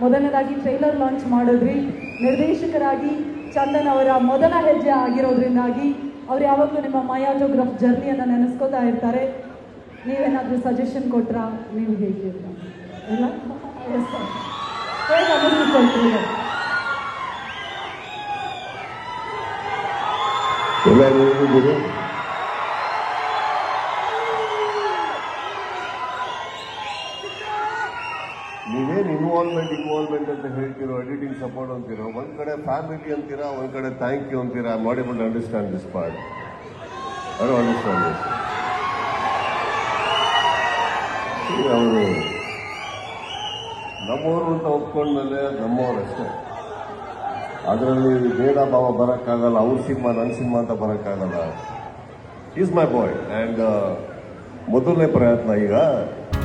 ಮೊದಲನೇದಾಗಿ trailer launch ಮಾಡಿದ್ರಿ. ನಿರ್ದೇಶಕರಾಗಿ ಚಂದನ್ ಅವರ ಮೊದಲ ಹೆಜ್ಜೆ ಆಗಿರೋದ್ರಿಂದಾಗಿ ಅವ್ರು ಯಾವಾಗಲೂ ನಿಮ್ಮ ಮಯಾಟೋಗ್ರಾಫ್ ಜರ್ನಿಯನ್ನು ನೆನೆಸ್ಕೋತಾ ಇರ್ತಾರೆ. ನೀವೇನಾದರೂ ಸಜೆಷನ್ ಕೊಟ್ರಾ? ನೀವು ಹೇಗೆ ಎಲ್ಲರೂ ನೀವೇನು ಇನ್ವಾಲ್ವ್ಮೆಂಟ್ ಇನ್ವಾಲ್ವ್ಮೆಂಟ್ ಅಂತ ಹೇಳ್ತಿರೋ ಎಡಿಟಿಂಗ್ ಸಪೋರ್ಟ್ ಅಂತೀರೋ, ಒಂದ್ ಕಡೆ ಫ್ಯಾಮಿಲಿ ಅಂತೀರಾ, ಒಂದ್ ಕಡೆ ಥ್ಯಾಂಕ್ ಯು ಅಂತೀರಾ ಮಾಡಿಬಲ್ ಅಂಡರ್ಸ್ಟ್ಯಾಂಡ್ ದಿಸ್ ಪಾರ್ಟ್ ಅವರು ಅಂಡರ್ಸ್ಟ್ಯಾಂಡ್ ದಿಸ್ ಅವರು ನಮ್ಮವರು ಅಂತ ಒಪ್ಕೊಂಡ್ಮೇಲೆ ನಮ್ಮವ್ರು ಅಷ್ಟೇ. ಅದರಲ್ಲಿ ಭೇದ ಭಾವ ಬರೋಕ್ಕಾಗಲ್ಲ, ಅವ್ರ ಸಿನಿಮಾ ನನ್ನ ಸಿನಿಮಾ ಅಂತ ಬರೋಕ್ಕಾಗಲ್ಲ. ಈಸ್ ಮೈ ಬಾಯ್ ಆ್ಯಂಡ್ ಮೊದಲನೇ ಪ್ರಯತ್ನ ಈಗ